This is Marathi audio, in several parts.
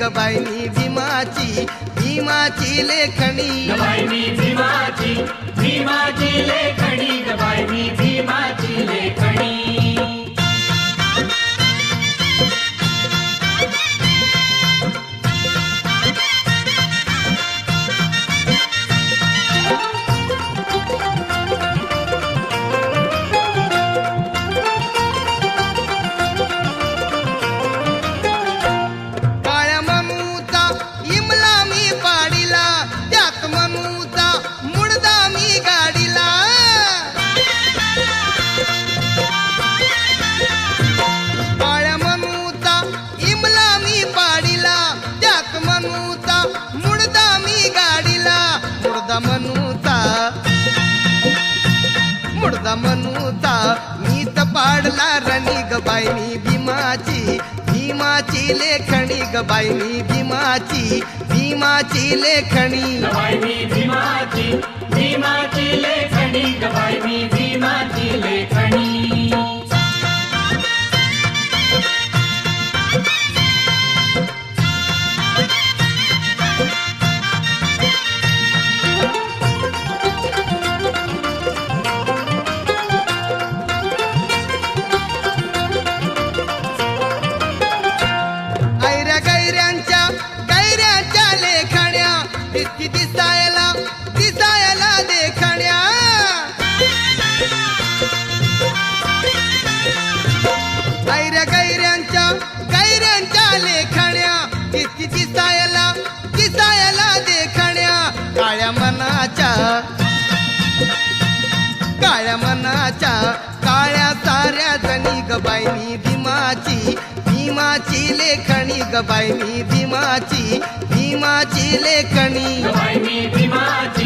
गबाईनी भीमाची भीमाची लेखणी? भीमाची भीमाची लेखणी. मुडदा मनूचा मी तर पाडला रणी गबाईनी भीमाची. भीमाची लेखणी गबाईनी भीमाची. भीमाची लेखणी. भीमाची. भीमा मनाच्या. काळ्या मनाच्या काळ्या साऱ्या जणी गबाईनी भीमाची. भीमाची लेखणी गबाईनी भीमाची. भीमाची लेखणी. भीमाची.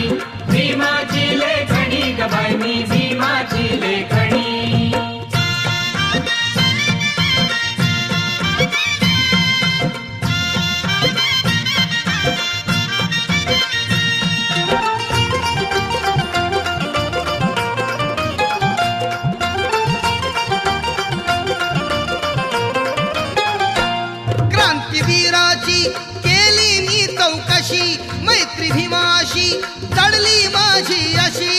भीमाशी चढली माझी अशी.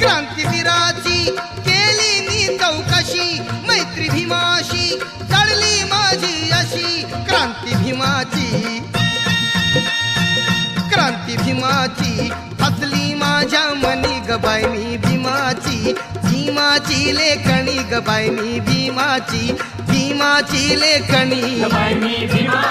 क्रांतीवीराची केली मी चौकशी मैत्री भीमाशी चढली माझी अशी. क्रांती भीमाची क्रांती भीमाची हसली माझ्या मनी गबाई मी. भीमाची लेखणी गबायनी भीमाची भीमाची लेखणी.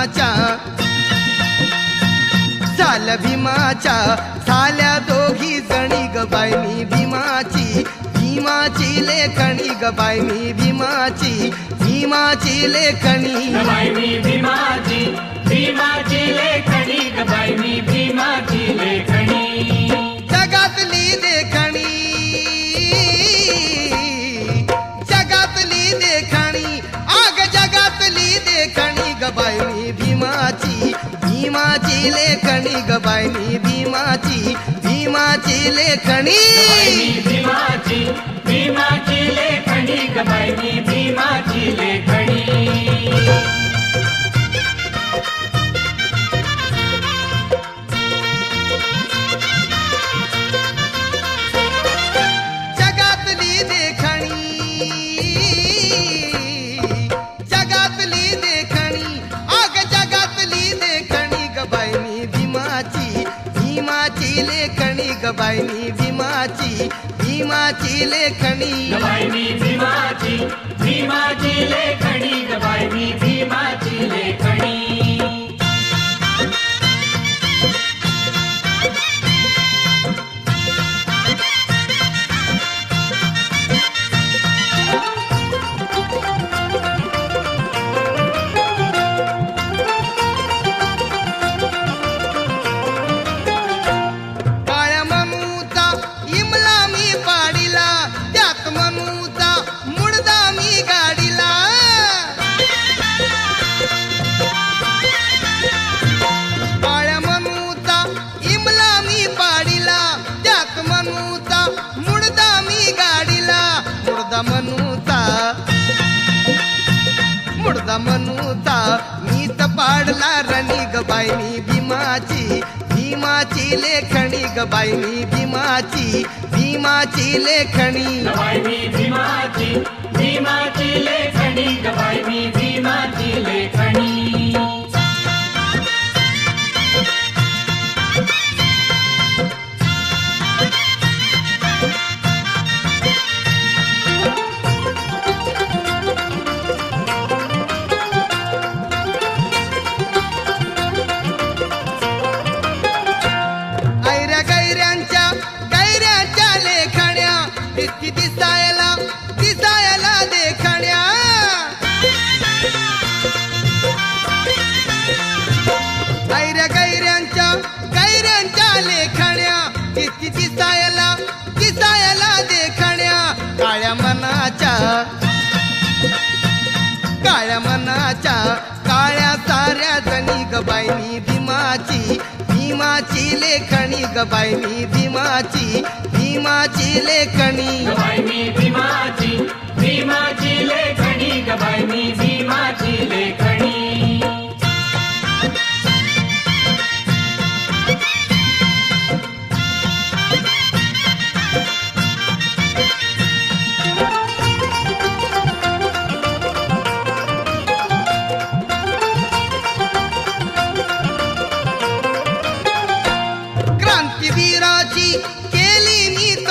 भीमाच्या झाल्या भीमाच्या झाल्या दोघी जणी गबाईनी भीमाची. भीमाची लेखणी गबाईनी भीमाची. भीमाची लेखणी. गबाई मी भीमाची भीमाची लेखणी. गबाई मी भीमाची लेखणी. जगातली देखणी जगातली देखणी आग जगातली देखणी गबाईनी भीमाची भीमाची लेखणी गबायनी भीमाची भीमाची लेखणी. भीमाची भीमाची लेखणी गबायनी भीमाची. लेखणी भीमाची भीमाची लेखणी. भीमाची मनूचा मुडदा मनूचा मीच पाडला रणी गबाईनी भीमाची. भीमाची लेखणी गबाईनी भीमाची. भीमाची लेखणी. भीमाची. काळ्या मनाच्या काळ्या साऱ्या जणी गबाईनी भीमाची. भीमाची लेखणी गबाईनी भीमाची. भीमाची लेखणी.